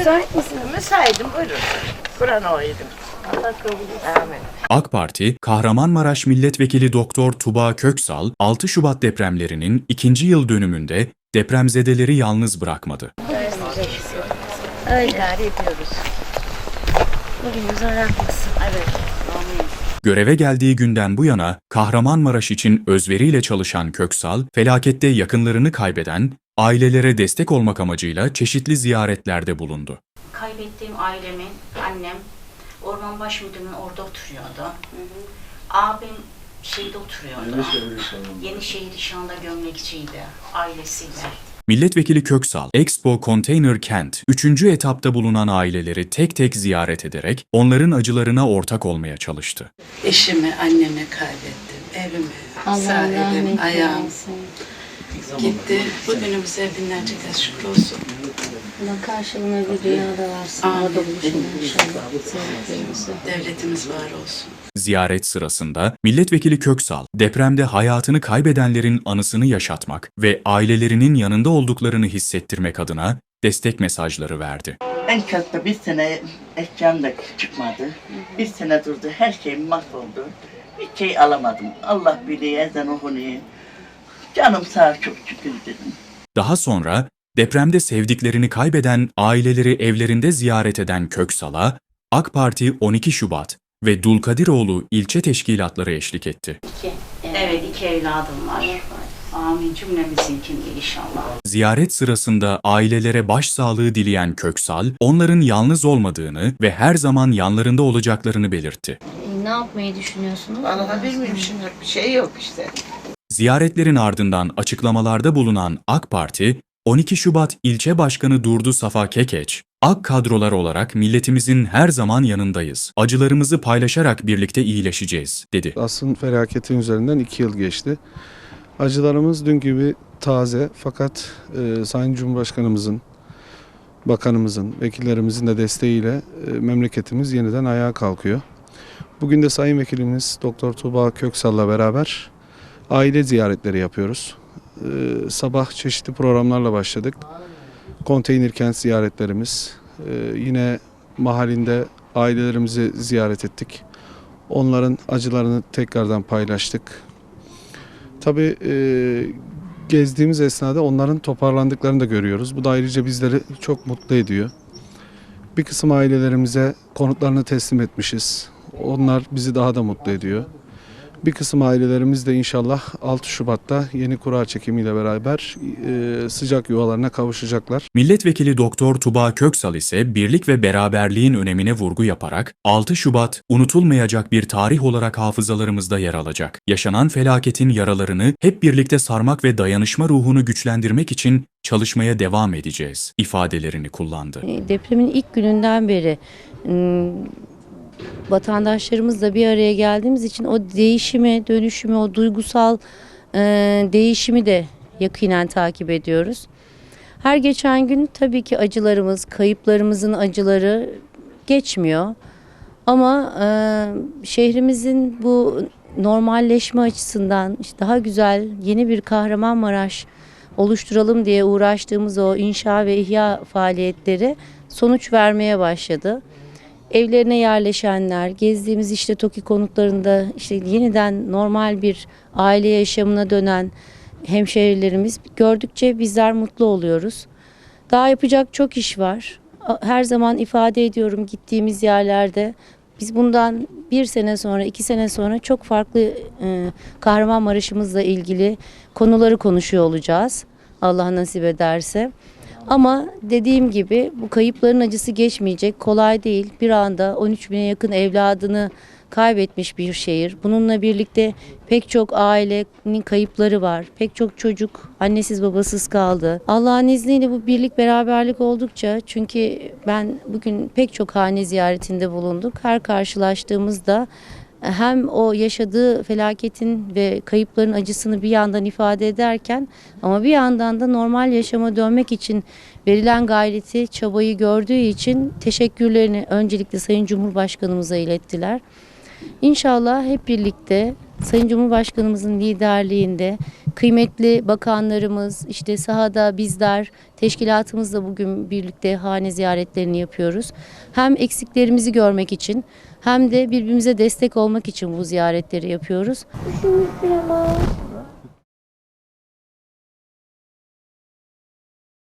Müsait misiniz? Müsaitim buyurun. Kur'an okuyordum. Allah kabul etsin. Amin. AK Parti, Kahramanmaraş Milletvekili Doktor Tuba Köksal, 6 Şubat depremlerinin ikinci yıl dönümünde depremzedeleri yalnız bırakmadı. Öyle. İdare ediyoruz. Evet. Amin. Göreve geldiği günden bu yana Kahramanmaraş için özveriyle çalışan Köksal, felakette yakınlarını kaybeden, ailelere destek olmak amacıyla çeşitli ziyaretlerde bulundu. Kaybettiğim ailemin, annem Orman Baş Müdürü'nün orada oturuyordu. Abim şeyde oturuyordu. Yenişehir İşhan'da gömlekçiydi ailesiyle. Milletvekili Köksal, Expo Container Kent, 3. etapta bulunan aileleri tek tek ziyaret ederek onların acılarına ortak olmaya çalıştı. Eşimi, annemi kaybettim. Evimi, sahibim, ayağım eylesin. Gitti. Bugünümüze binlerce kez şükür olsun. Allah karşılığında bir dünyada varsın. Amin. Devletimiz var olsun. Ziyaret sırasında Milletvekili Köksal, depremde hayatını kaybedenlerin anısını yaşatmak ve ailelerinin yanında olduklarını hissettirmek adına destek mesajları verdi. Enkazda bir sene eşyam da çıkmadı. Bir sene durdu. Her şey mahvoldu. Bir şey alamadım. Allah biliyor ezan okunuyor. Canım sağ ol, çok şükür dedim. Daha sonra depremde sevdiklerini kaybeden aileleri evlerinde ziyaret eden Köksal'a AK Parti 12 Şubat ve Dulkadiroğlu ilçe teşkilatları eşlik etti. İki. Evet iki evladım var. Amin cümlemizinkini inşallah. Ziyaret sırasında ailelere başsağlığı dileyen Köksal, onların yalnız olmadığını ve her zaman yanlarında olacaklarını belirtti. Ne yapmayı düşünüyorsunuz? Vallahi bilmiyorum şimdi bir şey yok işte. Ziyaretlerin ardından açıklamalarda bulunan AK Parti, 12 Şubat ilçe başkanı Durdu Safa Kekeç, AK kadrolar olarak milletimizin her zaman yanındayız. Acılarımızı paylaşarak birlikte iyileşeceğiz, dedi. Asrın felaketin üzerinden iki yıl geçti. Acılarımız dün gibi taze fakat e, Sayın Cumhurbaşkanımızın, bakanımızın, vekillerimizin de desteğiyle e, memleketimiz yeniden ayağa kalkıyor. Bugün de Sayın Vekilimiz Doktor Tuğba Köksal'la beraber aile ziyaretleri yapıyoruz. E, sabah çeşitli programlarla başladık. Konteyner kent ziyaretlerimiz, e, yine mahallinde ailelerimizi ziyaret ettik. Onların acılarını tekrardan paylaştık. Tabii e, gezdiğimiz esnada onların toparlandıklarını da görüyoruz. Bu da ayrıca bizleri çok mutlu ediyor. Bir kısım ailelerimize konutlarını teslim etmişiz. Onlar bizi daha da mutlu ediyor. Bir kısım ailelerimiz de inşallah 6 Şubat'ta yeni kura çekimiyle beraber e, sıcak yuvalarına kavuşacaklar. Milletvekili Doktor Tuba Köksal ise birlik ve beraberliğin önemine vurgu yaparak 6 Şubat unutulmayacak bir tarih olarak hafızalarımızda yer alacak. Yaşanan felaketin yaralarını hep birlikte sarmak ve dayanışma ruhunu güçlendirmek için çalışmaya devam edeceğiz ifadelerini kullandı. E, Depremin ilk gününden beri m, vatandaşlarımızla bir araya geldiğimiz için o değişimi, dönüşümü, o duygusal e, değişimi de yakinen takip ediyoruz. Her geçen gün tabii ki acılarımız, kayıplarımızın acıları geçmiyor. Ama e, şehrimizin bu normalleşme açısından işte daha güzel yeni bir Kahramanmaraş oluşturalım diye uğraştığımız o inşa ve ihya faaliyetleri sonuç vermeye başladı. Evlerine yerleşenler, gezdiğimiz işte TOKİ konutlarında işte yeniden normal bir aile yaşamına dönen hemşehrilerimiz gördükçe bizler mutlu oluyoruz. Daha yapacak çok iş var. Her zaman ifade ediyorum gittiğimiz yerlerde biz bundan bir sene sonra, iki sene sonra çok farklı e, Kahramanmaraş'ımızla ilgili konuları konuşuyor olacağız. Allah nasip ederse. Ama dediğim gibi bu kayıpların acısı geçmeyecek. Kolay değil. Bir anda 13 bine yakın evladını kaybetmiş bir şehir. Bununla birlikte pek çok ailenin kayıpları var. Pek çok çocuk annesiz babasız kaldı. Allah'ın izniyle bu birlik beraberlik oldukça çünkü ben bugün pek çok hane ziyaretinde bulunduk. Her karşılaştığımızda hem o yaşadığı felaketin ve kayıpların acısını bir yandan ifade ederken ama bir yandan da normal yaşama dönmek için verilen gayreti, çabayı gördüğü için teşekkürlerini öncelikle Sayın Cumhurbaşkanımıza ilettiler. İnşallah hep birlikte Sayın Cumhurbaşkanımızın liderliğinde kıymetli bakanlarımız, işte sahada bizler, teşkilatımızla bugün birlikte hane ziyaretlerini yapıyoruz. Hem eksiklerimizi görmek için hem de birbirimize destek olmak için bu ziyaretleri yapıyoruz. Üşümüş.